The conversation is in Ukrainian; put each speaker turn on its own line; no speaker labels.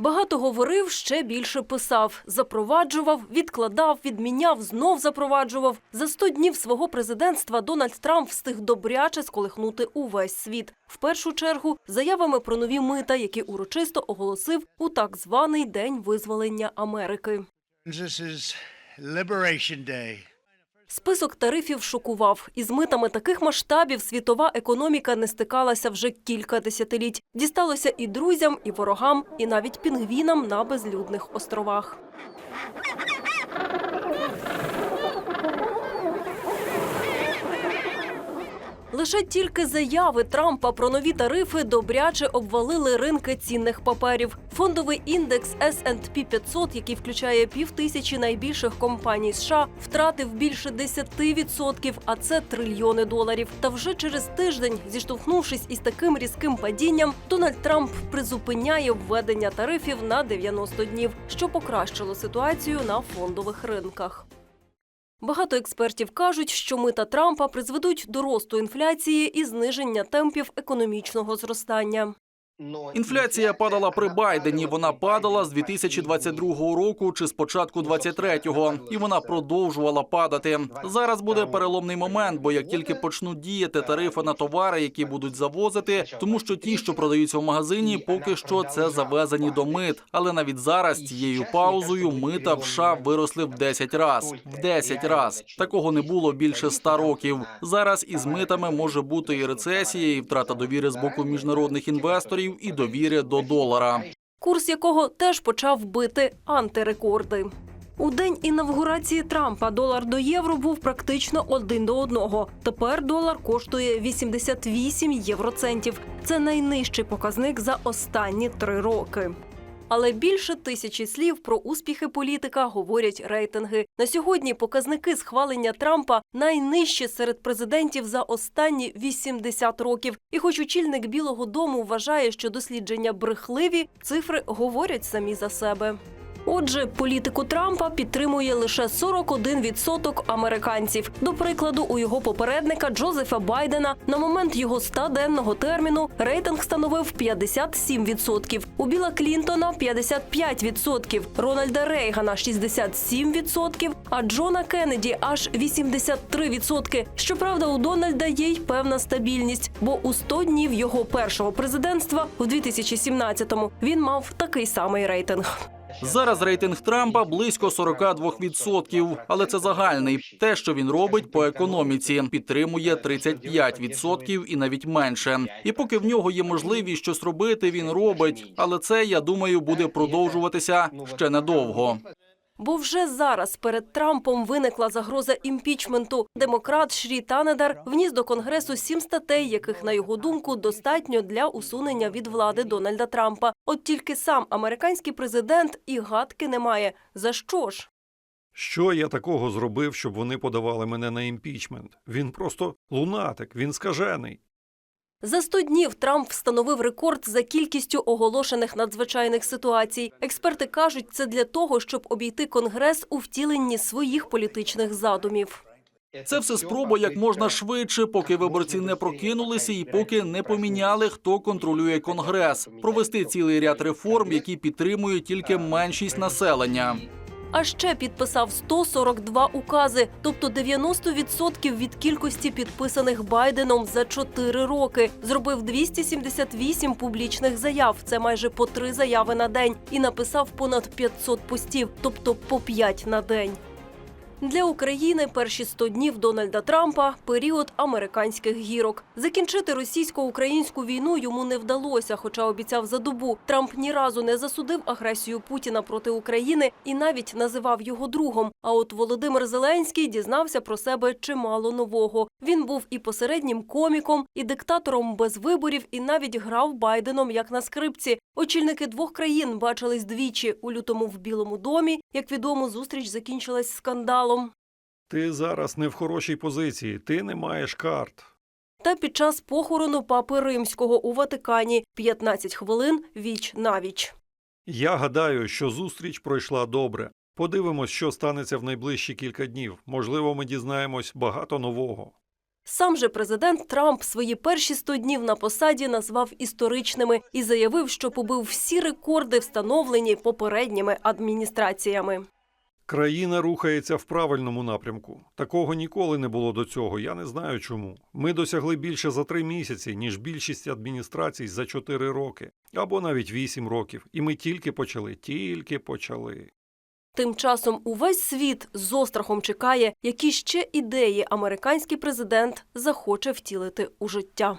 Багато говорив, ще більше писав. Запроваджував, відкладав, відміняв, знов запроваджував. За 100 днів свого президентства Дональд Трамп встиг добряче сколихнути увесь світ. В першу чергу заявами про нові мита, які урочисто оголосив у так званий День визволення Америки. Список тарифів шокував. Із митами таких масштабів світова економіка не стикалася вже кілька десятиліть. Дісталося і друзям, і ворогам, і навіть пінгвінам на безлюдних островах. Лише тільки заяви Трампа про нові тарифи добряче обвалили ринки цінних паперів. Фондовий індекс S&P 500, який включає півтисячі найбільших компаній США, втратив більше 10%, а це трильйони доларів. Та вже через тиждень, зіштовхнувшись із таким різким падінням, Дональд Трамп призупиняє введення тарифів на 90 днів, що покращило ситуацію на фондових ринках. Багато експертів кажуть, що мита Трампа призведуть до росту інфляції і зниження темпів економічного зростання.
Інфляція падала при Байдені. Вона падала з 2022 року чи з початку 23-го. і вона продовжувала падати. Зараз буде переломний момент, бо як тільки почнуть діяти тарифи на товари, які будуть завозити, тому що ті, що продаються в магазині, поки що це завезені до мит. Але навіть зараз цією паузою мита в США виросли в 10 раз. В 10 раз такого не було більше 100 років. Зараз із митами може бути і рецесія, і втрата довіри з боку міжнародних інвесторів, і довіри до долара.
курс якого теж почав бити антирекорди. У день інавгурації Трампа долар до євро був практично один до одного. Тепер долар коштує 88 євроцентів. Це найнижчий показник за останні три роки. Але більше тисячі слів про успіхи політика говорять рейтинги. На сьогодні показники схвалення Трампа найнижчі серед президентів за останні 80 років. І хоч очільник Білого Дому вважає, що дослідження брехливі, цифри говорять самі за себе. Отже, політику Трампа підтримує лише 41% американців. До прикладу, у його попередника Джозефа Байдена на момент його 100-денного терміну рейтинг становив 57%, у Біла Клінтона 55%, Рональда Рейгана 67%, а Джона Кеннеді аж 83%. Щоправда, у Дональда є й певна стабільність, бо у 100 днів його першого президентства в 2017-му він мав такий самий рейтинг.
Зараз рейтинг Трампа близько 42%, але це загальний. Те, що він робить по економіці, підтримує 35% і навіть менше. І поки в нього є можливість щось робити, він робить. Але це я думаю буде продовжуватися ще недовго.
Бо вже зараз перед Трампом виникла загроза імпічменту. Демократ Шрі Танедар вніс до конгресу сім статей, яких на його думку достатньо для усунення від влади Дональда Трампа. От тільки сам американський президент і гадки не має. За що ж?
Що я такого зробив, щоб вони подавали мене на імпічмент? Він просто лунатик, він скажений.
За 100 днів Трамп встановив рекорд за кількістю оголошених надзвичайних ситуацій. Експерти кажуть, це для того, щоб обійти конгрес у втіленні своїх політичних задумів.
Це все спроба як можна швидше, поки виборці не прокинулися і поки не поміняли, хто контролює конгрес, провести цілий ряд реформ, які підтримують тільки меншість населення.
А ще підписав 142 укази, тобто 90% від кількості підписаних Байденом за 4 роки. Зробив 278 публічних заяв. Це майже по три заяви на день, і написав понад 500 постів, тобто по 5 на день. Для України перші 100 днів Дональда Трампа період американських гірок. Закінчити російсько-українську війну йому не вдалося, хоча обіцяв за добу. Трамп ні разу не засудив агресію Путіна проти України і навіть називав його другом. А от Володимир Зеленський дізнався про себе чимало нового. Він був і посереднім коміком, і диктатором без виборів, і навіть грав Байденом як на скрипці. Очільники двох країн бачились двічі у лютому в Білому домі. Як відомо, зустріч закінчилась скандалом.
Ти зараз не в хорошій позиції, ти не маєш карт.
Та під час похорону папи римського у Ватикані 15 хвилин віч навіч.
Я гадаю, що зустріч пройшла добре. Подивимось, що станеться в найближчі кілька днів. Можливо, ми дізнаємось багато нового.
Сам же президент Трамп свої перші 100 днів на посаді назвав історичними і заявив, що побив всі рекорди, встановлені попередніми адміністраціями.
Країна рухається в правильному напрямку. Такого ніколи не було до цього. Я не знаю чому. Ми досягли більше за три місяці, ніж більшість адміністрацій за чотири роки або навіть вісім років. І ми тільки почали, тільки почали.
Тим часом увесь світ з острахом чекає, які ще ідеї американський президент захоче втілити у життя.